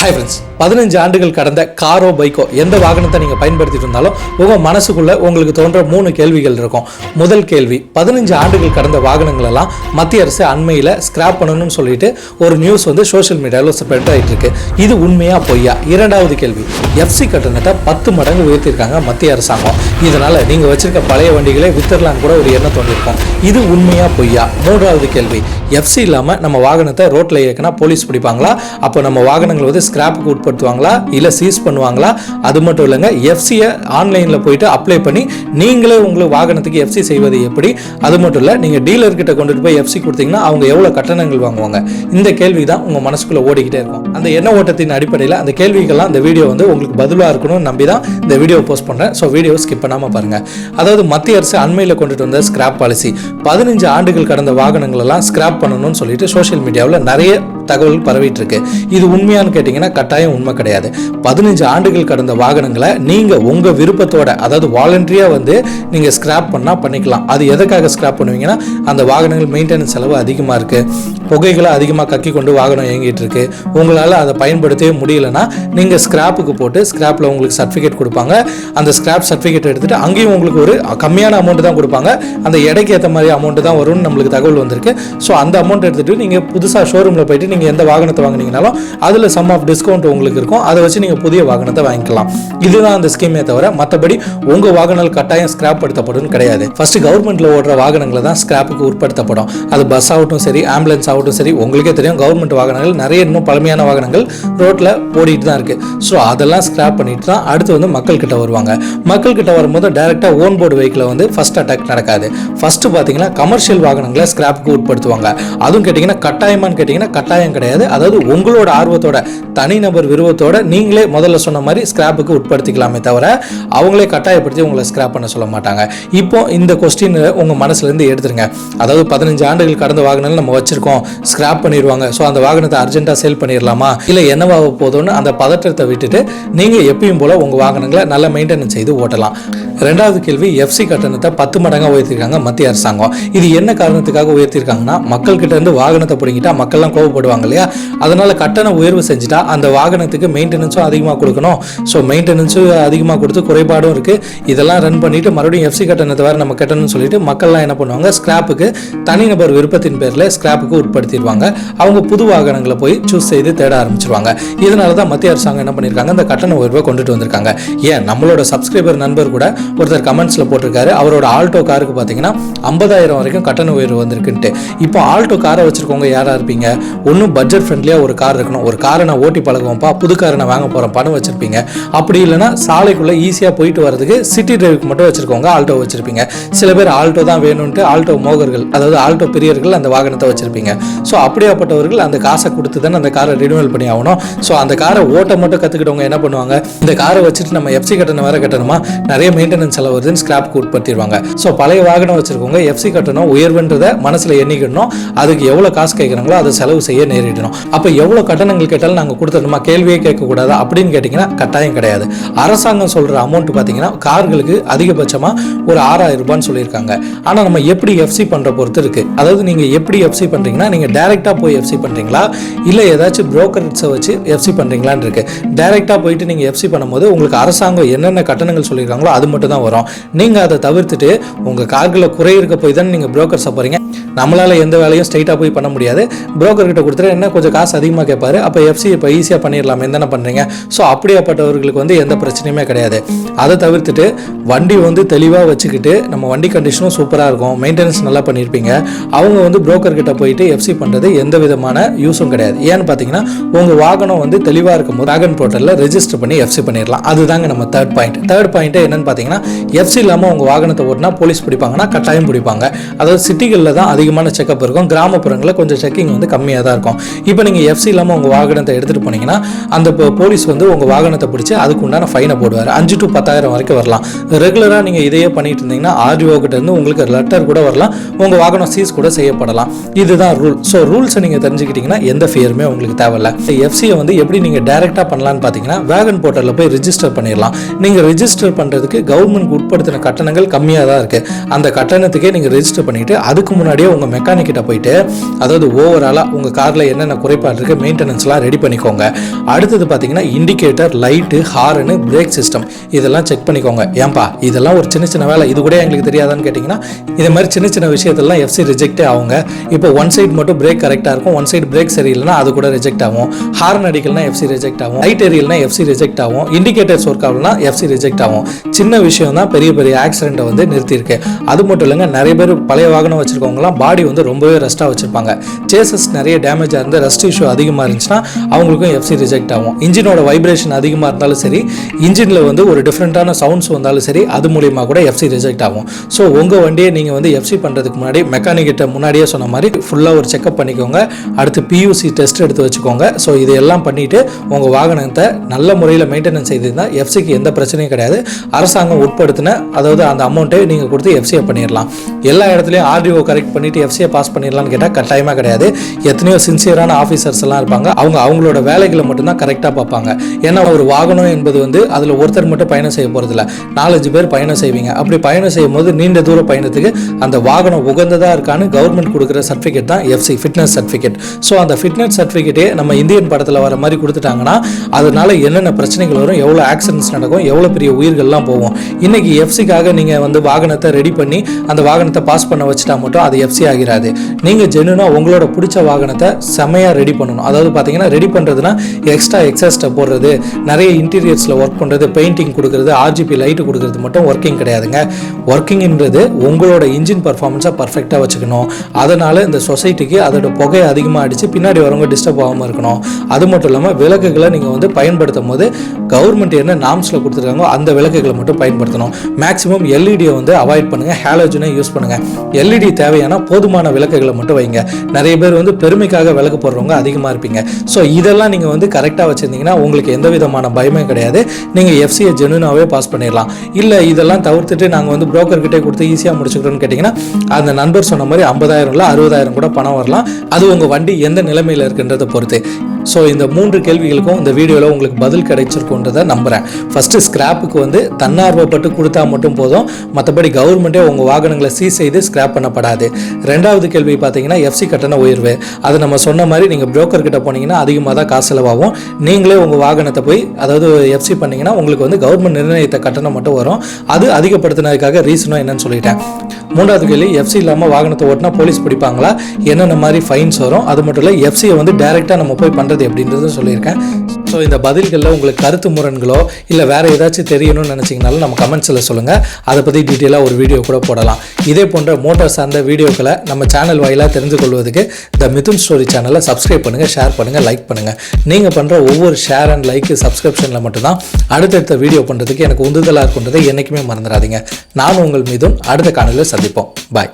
Hi friends பதினஞ்சு ஆண்டுகள் கடந்த காரோ பைக்கோ எந்த வாகனத்தை நீங்கள் பயன்படுத்திட்டு இருந்தாலும் உங்கள் மனசுக்குள்ள உங்களுக்கு தோன்ற மூணு கேள்விகள் இருக்கும். முதல் கேள்வி பதினஞ்சு ஆண்டுகள் கடந்த வாகனங்களெல்லாம் மத்திய அரசு அண்மையில் ஸ்கிராப் பண்ணணும்னு சொல்லிட்டு ஒரு நியூஸ் வந்து சோஷியல் மீடியாவில் ஸ்ப்ரெட் ஆகிட்டு இருக்கு இது உண்மையா பொய்யா? இரண்டாவது கேள்வி எஃப்சி கட்டணத்தை பத்து மடங்கு உயர்த்திருக்காங்க மத்திய அரசாங்கம். இதனால் நீங்கள் வச்சிருக்க பழைய வண்டிகளை வித்தரலான்னு கூட ஒரு எண்ணம் தோன்றிருக்கும். இது உண்மையா பொய்யா? மூன்றாவது கேள்வி எஃப்சி இல்லாமல் நம்ம வாகனத்தை ரோட்டில் இயக்கினா போலீஸ் பிடிப்பாங்களா? அப்போ நம்ம வாகனங்கள் வந்து ஸ்கிராப்புக்கு உட்படுத்துவாங்களா? இல்லை சீஸ் பண்ணுவாங்களா? அது மட்டும் இல்லைங்க எஃப்சியை ஆன்லைனில் போயிட்டு அப்ளை பண்ணி நீங்களே உங்களுக்கு வாகனத்துக்கு எஃப்சி செய்வது எப்படி? அது மட்டும் இல்லை நீங்கள் டீலர்கிட்ட கொண்டுட்டு போய் எஃப்சி கொடுத்தீங்கன்னா அவங்க எவ்வளோ கட்டணங்கள் வாங்குவாங்க? இந்த கேள்வி தான் உங்கள் மனசுக்குள்ளே ஓடிக்கிட்டே இருக்கும். அந்த எண்ண ஓட்டத்தின் அடிப்படையில் அந்த கேள்விகள்லாம் இந்த வீடியோ வந்து உங்களுக்கு பதிலாக இருக்கணும்னு நம்பி தான் இந்த வீடியோ போஸ்ட் பண்ணுறேன் ஸோ வீடியோ ஸ்கிப் பண்ணாமல் பாருங்கள் அதாவது மத்திய அரசு அண்மையில் கொண்டுட்டு வந்த ஸ்கிராப் பாலிசி பதினஞ்சு ஆண்டுகள் கடந்த வாகனங்கள் எல்லாம் ஸ்கிராப் பண்ணணும்னு சொல்லிட்டு சோஷியல் மீடியாவில் நிறைய தகவல் பரவிட்டு இருக்கு இது உண்மையானு கேட்டிங்கன்னா கட்டாயம் உண்மை கிடையாது. பதினஞ்சு ஆண்டுகள் கடந்த வாகனங்களை நீங்கள் உங்கள் விருப்பத்தோட அதாவது வாலண்டரியாக வந்து நீங்கள் ஸ்கிராப் பண்ணால் பண்ணிக்கலாம். அது எதுக்காக ஸ்கிராப் பண்ணுவீங்கன்னா அந்த வாகனங்கள் மெயின்டெனன்ஸ் செலவு அதிகமாக இருக்குது புகைகளை அதிகமாக கக்கி கொண்டு வாகனம் இயங்கிட்டு இருக்கு. உங்களால் அதை பயன்படுத்தவே முடியலன்னா நீங்கள் ஸ்கிராப்புக்கு போட்டு ஸ்கிராப்பில் உங்களுக்கு சர்டிஃபிகேட் கொடுப்பாங்க. அந்த ஸ்கிராப் சர்டிஃபிகேட் எடுத்துகிட்டு அங்கேயும் உங்களுக்கு ஒரு கம்மியான அமௌண்ட் தான் கொடுப்பாங்க. அந்த எடைக்கு ஏற்ற மாதிரி அமௌண்ட் தான் வரும்னு நம்மளுக்கு தகவல் வந்திருக்கு. ஸோ அந்த அமௌண்ட் எடுத்துட்டு நீங்கள் புதுசாக ஷோரூமில் போயிட்டு நீங்கள் எந்த வாகனத்தை வாங்கினீங்கனாலும் அதில் சம் ஆஃப் டிஸ்கவுண்ட் உங்களுக்கு இருக்கும். அதை வச்சு நீங்கள் புதிய வாகனத்தை வாங்கிக்கலாம். இதுதான் அந்த ஸ்கீமே தவிர மற்றபடி உங்கள் வாகனங்கள் கட்டாயம் ஸ்கிராப் படுத்தப்படும் கிடையாது. ஃபர்ஸ்ட் கவர்மெண்ட்ல ஓடுற வாகனங்களை தான் ஸ்கிராப்புக்கு உட்படுத்தப்படும். அது பஸ் ஆகட்டும் சரி ஆம்புலன்ஸ் ஆகட்டும் சரி உங்களுக்கே தெரியும் கவர்மெண்ட் வாகனங்கள் நிறைய இன்னும் பழமையான வாகனங்கள் ரோட்டில் ஓடிட்டு தான் இருக்கு. ஸோ அதெல்லாம் ஸ்கிராப் பண்ணிட்டு தான் அடுத்து வந்து மக்கள் கிட்ட வருவாங்க. மக்கள் கிட்ட வரும்போது டைரெக்டாக ஓன் போர்டு வெஹிக்கில் வந்து ஃபர்ஸ்ட் அட்டாக் நடக்காது. ஃபர்ஸ்ட் பார்த்தீங்கன்னா கமர்ஷியல் வாகனங்களை ஸ்கிராப்புக்கு உட்படுத்துவாங்க. அதுவும் கேட்டிங்கன்னா கட்டாயமான்னு கேட்டிங்கன்னா கட்டாயம் கிடையாது. அதாவது உங்களோட ஆர்வத்தோட தனிநபர் விருப்பத்தோட நீங்களே முதல்ல சொன்ன மாதிரி ஸ்கிராப்புக்கு உட்படுத்திக்கலாமே தவிர அவங்களே கட்டாயப்படுத்தி உங்களை ஸ்கிராப் பண்ண சொல்ல மாட்டாங்க. இப்போ இந்த கொஸ்டின் உங்கள் மனசுலேருந்து எடுத்துருங்க. அதாவது பதினஞ்சு ஆண்டுகள் கடந்த வாகனங்கள் நம்ம வச்சிருக்கோம். ஸ்கிராப் பண்ணிடுவாங்க ஸோ அந்த வாகனத்தை அர்ஜென்ட்டாக சேல் பண்ணிடலாமா இல்லை என்னவாக போதும்னு அந்த பதற்றத்தை விட்டுட்டு நீங்கள் எப்பயும் போல் உங்கள் வாகனங்களை நல்ல மெயின்டெனன்ஸ் செய்து ஓட்டலாம். ரெண்டாவது கேள்வி எஃப்சி கட்டணத்தை பத்து மடங்காக உயர்த்திருக்காங்க மத்திய அரசாங்கம். இது என்ன காரணத்துக்காக உயர்த்திருக்காங்கன்னா மக்கள் கிட்ட இருந்து வாகனத்தை பிடிங்கிட்டா மக்கள்லாம் கோவப்படுவாங்க இல்லையா? அதனால கட்டண உயர்வு செஞ்சுட்டா அந்த வாகனத்துக்கு மெயின்டெனன்ஸும் அதிகமாக கொடுக்கணும். ஸோ மெயின்டெனன்ஸும் அதிகமாக கொடுத்து குறைபாடும் இருக்கு. இதெல்லாம் ரன் பண்ணிட்டு மறுபடியும் எஃப்சி கட்டணத்தை வேறு நம்ம கட்டணும்னு சொல்லிட்டு மக்கள்லாம் என்ன பண்ணுவாங்க ஸ்கிராப்புக்கு தனிநபர் விருப்பத்தின் பேரில் ஸ்கிராப்புக்கு உட்படுத்திடுவாங்க. அவங்க புது வாகனங்களை போய் சூஸ் செய்து தேட ஆரம்பிச்சிருவாங்க. இதனால தான் மத்திய அரசாங்கம் என்ன பண்ணியிருக்காங்க இந்த கட்டண உயர்வை கொண்டுட்டு வந்திருக்காங்க. ஏன்? நம்மளோட சப்ஸ்கிரைபர் நண்பர் கூட ஒருத்தர் கமெண்ட்ஸில் போட்டிருக்காரு. அவரோட ஆல்டோ காருக்கு பார்த்தீங்கன்னா ஐம்பதாயிரம் வரைக்கும் கட்டண உயர்வு வந்திருக்குன்ட்டு. இப்போ ஆல்டோ காரை வச்சுருக்கவங்க யாராக இருப்பீங்க? ஒன்றும் பட்ஜெட் ஃப்ரெண்ட்லியாக ஒரு கார் இருக்கணும். ஒரு காரை நான் ஓட்டி பழகுவோம்ப்பா புது காரை நான் வாங்க போகிறேன் பணம் வச்சுருப்பீங்க. அப்படி இல்லைன்னா சாலைக்குள்ளே ஈஸியாக போயிட்டு வரதுக்கு சிட்டி டிரைவுக்கு மட்டும் வச்சுருக்கவங்க ஆல்டோ வச்சுருப்பீங்க. சில பேர் ஆல்டோ தான் வேணும்ட்டு ஆல்டோ மோகர்கள் அதாவது ஆல்டோ பெரியர்கள் அந்த வாகனத்தை வச்சுருப்பீங்க. ஸோ அப்படியாப்பட்டவர்கள் அந்த காசை கொடுத்து தானே அந்த காரை ரினுவல் பண்ணி ஆகணும். ஸோ அந்த காரை ஓட்ட மட்டும் கற்றுக்கிட்டவங்க என்ன பண்ணுவாங்க? இந்த காரை வச்சுட்டு நம்ம எஃப்சி கட்டணம் வேறு கட்டணுமா? நிறைய மெயின்டெனன்ஸ் செலவு வருதுன்னு ஸ்கிராப்க்கு உட்படுத்திடுவாங்க ஸோ பழைய வாகனம் வச்சிருக்கவங்க எஃப்சி கட்டணம் உயர்வுன்றதை மனசில் எண்ணிக்கணும் அதுக்கு எவ்வளோ காசு கேட்குறாங்களோ அதை செலவு செய்ய நேரிடணும். அப்போ எவ்வளோ கட்டணங்கள் கேட்டாலும் நாங்கள் கொடுத்துடணுமா கேள்வியே கேட்கக்கூடாது? அப்படின்னு கேட்டிங்கன்னா கட்டாயம் கிடையாது. அரசாங்கம் சொல்கிற அமௌண்ட் பார்த்தீங்கன்னா கார்களுக்கு அதிகபட்சமாக ஒரு ஆறாயிரம் ரூபான்னு சொல்லியிருக்காங்க. ஆனால் நம்ம எப்படி எஃப்சி பண்ணுற பொறுத்து இருக்குது அதாவது நீங்கள் எப்படி எஃப்சி பண்ணுறீங்கன்னா நீங்கள் டேரெக்டாக போய் எஃப்சி பண்ணுறீங்களா இல்லை ஏதாச்சும் புரோக்கர்ஸை வச்சு எஃப்சி பண்ணுறீங்களான்னு இருக்கு. டேரெக்டாக போயிட்டு நீங்கள் எஃப்சி பண்ணும்போது உங்களுக்கு அரசாங்கம் என்னென்ன கட்டணங்கள் சொல்லியிருக்காங்களோ அது மட்டும் தான் வரும். நீங்கள் அதை தவிர்த்துட்டு உங்கள் கார்கில் குறை இருக்க போய் தானே நீங்கள் புரோக்கர்ஸை போகிறீங்க நம்மளால் எந்த வேலையும் ஸ்ட்ரைட்டாக போய் பண்ண முடியாது. broker கிட்ட கொடுத்துட்டு என்ன கொஞ்சம் காசு அதிகமாக கேட்பாரு அப்போ எஃப்சி இப்போ ஈஸியாக பண்ணிடலாமே தானே பண்ணுறீங்க ஸோ அப்படியாப்பட்டவர்களுக்கு வந்து எந்த பிரச்சனையுமே கிடையாது. அதை தவிர்த்துட்டு வண்டி வந்து தெளிவாக வச்சுக்கிட்டு நம்ம வண்டி கண்டிஷனும் சூப்பராக இருக்கும். மெயின்டெனன்ஸ் நல்லா பண்ணியிருப்பீங்க அவங்க வந்து புரோக்கர்கிட்ட கிட்ட போயிட்டு எஃப்சி பண்ணுறது எந்த விதமான யூஸும் கிடையாது. ஏன்னு பார்த்தீங்கன்னா உங்கள் வாகனம் வந்து தெளிவாக இருக்கும் போது போர்ட்டலில் ரெஜிஸ்டர் பண்ணி எஃப்சி பண்ணிடலாம். அதுதாங்க நம்ம தேர்ட் பாயிண்ட் தேர்ட் பாயிண்ட் என்னன்னு பார்த்தீங்கன்னா எஃப்சி இல்லாமல் உங்கள் வாகனத்தை ஓட்டினா போலீஸ் பிடிப்பாங்கன்னா கட்டாயம் பிடிப்பாங்க. அதாவது சிட்டிகளில் தான் அதிகமான செக்கப் இருக்கும். கிராமப்புறங்களில் கொஞ்சம் செக்கிங் வந்து கம்மியாக தான் இருக்கும். இப்போ நீங்கள் எஃப்சி இல்லாமல் உங்கள் வாகனத்தை எடுத்துகிட்டு போனீங்கன்னா அந்த போலீஸ் வந்து உங்கள் வாகனத்தை பிடிச்சி அதுக்கு உண்டான ஃபைனை போடுவார். அஞ்சு டு பத்தாயிரம் வரைக்கும் வரலாம். ரெகுலராக நீங்கள் இதையே பண்ணிட்டு இருந்தீங்கன்னா ஆர்டிஓ கிட்டேருந்து உங்களுக்கு லெட்டர் கூட வரலாம். உங்கள் வாகனம் சீஸ் கூட செய்யப்படலாம். இதுதான் ரூல் ஸோ ரூல்ஸை நீங்கள் தெரிஞ்சுக்கிட்டீங்கன்னா எந்த ஃபியருமே உங்களுக்கு தேவையில்லை. எஃப்சியை வந்து எப்படி நீங்கள் டைரெக்டாக பண்ணலான்னு பார்த்தீங்கன்னா வேகன் போர்ட்டலில் போய் ரிஜிஸ்டர் பண்ணிடலாம். நீங்கள் ரிஜிஸ்டர் பண்ணுறதுக்கு கவர்மெண்ட் உட்படுத்தின கட்டணங்கள் கம்மியாக தான் இருக்குது அந்த கட்டணத்துக்கே நீங்கள் ரெஜிஸ்டர் பண்ணிவிட்டு அதுக்கு முன்னாடியே உங்கள் மெக்கானிக்கிட்ட போயிட்டு அதாவது ஓவராலாக உங்கள் காரில் என்னென்ன குறைபாடு இருக்குது மெயின்டெனன்ஸ்லாம் ரெடி பண்ணிக்கோங்க. அடுத்தது பார்த்தீங்கன்னா indicator light horn brake system இதெல்லாம் செக் பண்ணிக்கோங்க. ஏன்பா இதெல்லாம் ஒரு சின்ன சின்ன வேலை. இது கூட எங்களுக்கு தெரியாதான்னு கேட்டிங்கன்னா இது மாதிரி சின்ன சின்ன விஷயத்தெல்லாம் எஃப்சி ரிஜெக்டே ஆகுங்க. இப்போ ஒன் சைடு மட்டும் பிரேக் கரெக்டாக இருக்கும் ஒன் சைடு பிரேக் சரியில்லைனா அது கூட ரிஜெக்ட் ஆகும். ஹார்ன் அடிக்கலனா எஃப்சி ரிஜெக்ட் ஆகும். லைட் எரியல்னா எஃப்சி ரிஜெக்ட் ஆகும். இண்டிகேட்டர்ஸ் ஒர்க் ஆகலனா எஃப்சி ரிஜெக்ட் ஆகும். சின்ன விஷயம் தான் பெரிய பெரிய ஆக்சிடென்ட்டை வந்து நிறுத்தியிருக்கு. அது மட்டும் இல்லைங்க நிறைய பேர் பழைய வாகனம் வச்சுருக்கவங்கலாம் பாடி வந்து ரொம்பவே ரெஸ்ட்டாக வச்சுருப்பாங்க. சேசஸ் நிறைய டேமேஜாக இருந்து ரெஸ்ட் இஷ்யூ அதிகமாக இருந்துச்சுன்னா அவங்களுக்கும் எஃப்சி ரிஜெக்ட் ஆகும். இன்ஜினோட வைப்ரேஷன் அதிகமாக இருந்தாலும் சரி இன்ஜினில் வந்து ஒரு டிஃப்ரெண்ட்டான சவுண்ட்ஸ் வந்தாலும் சரி அது மூலியமாக கூட எஃப்சி ரிஜெக்ட் ஆகும். ஸோ உங்கள் வண்டியை நீங்கள் வந்து எஃப்சி பண்ணுறதுக்கு முன்னாடி மெக்கானிக்கிட்ட முன்னாடியே சொன்ன மாதிரி ஃபுல்லாக ஒரு செக்அப் பண்ணிக்கோங்க. அடுத்து பியூசி டெஸ்ட் எடுத்து வச்சுக்கோங்க. ஸோ இதையெல்லாம் பண்ணிவிட்டு உங்கள் வாகனத்தை நல்ல முறையில் மெயின்டெனன்ஸ் செய்திருந்தால் எஃப்சிக்கு எந்த பிரச்சனையும் கிடையாது. அரசாங்கம் உட்படுத்தின அதாவது அந்த அமௌண்ட்டை நீங்கள் கொடுத்து எஃப்சிஏ பண்ணிடலாம் எல்லா இடத்துலையும் ஆர்டிஓ கரெக்ட் பண்ணிவிட்டு எஃப்சியை பாஸ் பண்ணிடலாம்னு கேட்டால் கட்டாயமாக கிடையாது. எத்தனையோ சின்சியரான ஆஃபீஸர்ஸ் எல்லாம் இருப்பாங்க. அவங்க அவங்களோட வேலைகளை மட்டும்தான் கரெக்டாக பார்ப்பாங்க. ஏன்னா ஒரு வாகனம் என்பது வந்து அதில் ஒருத்தர் மட்டும் பயணம் செய்ய போகிறதில்ல நாலஞ்சு பேர் பயணம் செய்வீங்க. அப்படி பயணம் செய்யும் போது நீண்ட தூர பயணத்துக்கு அந்த வாகனம் உகந்ததாக இருக்கான்னு கவர்மெண்ட் கொடுக்குற சர்டிஃபிகேட் தான் எஃப்சி ஃபிட்னஸ் சர்டிஃபிகேட் ஸோ அந்த ஃபிட்னஸ் சர்டிஃபிகேட்டே நம்ம இந்தியன் படத்தில் வர மாதிரி கொடுத்துட்டாங்கன்னா அதனால என்னென்ன பிரச்சனைகள் வரும் எவ்வளோ ஆக்சிடென்ட்ஸ் நடக்கும் எவ்வளோ பெரிய உயிர்கள்லாம் போகும் இன்னைக்கு எஃப்சிக்காக நீங்கள் வந்து வாகனத்தை ரெடி பண்ணி அந்த வாகனத்தை பாஸ் பண்ண வச்சுட்டா மட்டும் அது எஃப்சி ஆகிறாது நீங்கள் ஜென்னுனாக உங்களோட பிடிச்ச வாகனத்தை செமையாக ரெடி பண்ணணும். அதாவது பார்த்தீங்கன்னா ரெடி பண்ணுறதுனா எக்ஸ்ட்ரா எக்ஸஸ்ட்டை போடுறது நிறைய இன்டீரியர்ஸில் ஒர்க் பண்ணுறது பெயிண்டிங் கொடுக்குறது ஆர்ஜிபி லைட்டு கொடுக்குறது மட்டும் ஒர்க்கிங் கிடையாதுங்க. ஒர்க்கிங்ன்றது உங்களோட இன்ஜின் பர்ஃபார்மன்ஸை பர்ஃபெக்டாக வச்சுக்கணும். அதனால் இந்த சொசைட்டிக்கு அதோட புகை அதிகமாக அடித்து பின்னாடி வரவங்க டிஸ்டர்ப் ஆகாமல் இருக்கணும். அது மட்டும் இல்லாமல் விளக்குகளை நீங்கள் வந்து பயன்படுத்தும் போது கவர்மெண்ட் என்ன நாம்ஸில் கொடுத்துருக்காங்களோ அந்த விளக்குகளை மட்டும் பயன்படுத்தணும். மேக்ஸிமம் எல்இடியை வந்து அவாய்ட் பண்ணுங்கள் ஹேலோஜனை யூஸ் பண்ணுங்கள் எல்இடி தேவையான போதுமான விளக்குகளை மட்டும் வைங்க. நிறைய பேர் வந்து பெருமைக்காக விளக்கு போடுறவங்க அதிகமாக இருப்பீங்க. ஸோ இதெல்லாம் நீங்கள் வந்து கரெக்டாக வச்சுருந்தீங்கன்னா உங்களுக்கு எந்த விதமான பயமே கிடையாது. நீங்கள் எஃப்சியை ஜெனுனாவே பாஸ் பண்ணிடலாம். இல்லை இதெல்லாம் தவிர்த்துட்டு நாங்கள் வந்து புரோக்கர்கிட்டே கொடுத்து ஈஸியாக முடிச்சுக்கிறோன்னு கேட்டிங்கன்னா அந்த நண்பர் சொன்ன மாதிரி ஐம்பதாயிரம் இல்லை அறுபதாயிரம் கூட பணம் வரலாம். அது உங்கள் வண்டி எந்த நிலைமையில் இருக்குன்றதை பொறுத்து. ஸோ இந்த மூன்று கேள்விகளுக்கும் இந்த வீடியோவில் உங்களுக்கு பதில் கிடைச்சிருக்குன்றதை நம்புகிறேன் ஃபஸ்ட்டு ஸ்கிராப்புக்கு வந்து தன்னார்வப்பட்டு கொடுத்தா மட்டும் போதும். மற்றபடி கவர்மெண்ட்டே உங்கள் வாகனங்களை சீ செய்து ஸ்கிராப் பண்ணப்படாது. ரெண்டாவது கேள்வி பார்த்தீங்கன்னா எஃப்சி கட்டண உயர்வு. அது நம்ம சொன்ன மாதிரி நீங்கள் புரோக்கர் கிட்ட போனீங்கன்னா அதிகமாக தான் காசு செலவாகும். நீங்களே உங்கள் வாகனத்தை போய் அதாவது எஃப்சி பண்ணீங்கன்னா உங்களுக்கு வந்து கவர்மெண்ட் நிர்ணயித்த கட்டணம் மட்டும் வரும். அது அதிகப்படுத்தினதுக்காக ரீசனும் என்னன்னு சொல்லிட்டேன். மூன்றாவது கேள்வி எஃப்சி இல்லாமல் வாகனத்தை ஓட்டினா போலீஸ் பிடிப்பாங்களா? என்னென்ன மாதிரி ஃபைன்ஸ் வரும்? அது மட்டும் இல்லை எஃப்சியை வந்து டைரெக்டாக நம்ம போய் பண்ணுறது அப்படின்றத சொல்லியிருக்கேன். ஸோ இந்த பதில்களில் உங்களுக்கு கருத்து முரண்களோ இல்லை வேறு ஏதாச்சும் தெரியணும்னு நினச்சிங்கனாலும் நம்ம கமெண்ட்ஸில் சொல்லுங்கள் அதை பற்றி டீட்டெயிலாக ஒரு வீடியோ கூட போடலாம். இதே போன்ற மோட்டார் சார்ந்த வீடியோக்களை நம்ம சேனல் வாயிலாக தெரிந்து கொள்வதுக்கு த மிதுன் ஸ்டோரி சேனலை சப்ஸ்கிரைப் பண்ணுங்கள் ஷேர் பண்ணுங்கள் லைக் பண்ணுங்கள் நீங்கள் பண்ணுற ஒவ்வொரு ஷேர் அண்ட் லைக்கு சப்ஸ்கிரிப்ஷனில் மட்டும்தான் அடுத்தடுத்த வீடியோ பண்ணுறதுக்கு எனக்கு உந்துதலாக இருக்குன்றதை என்றைக்குமே மறந்துடாதீங்க. நான் உங்கள் மீதும் அடுத்த காணொலியில் சந்திப்போம் பாய்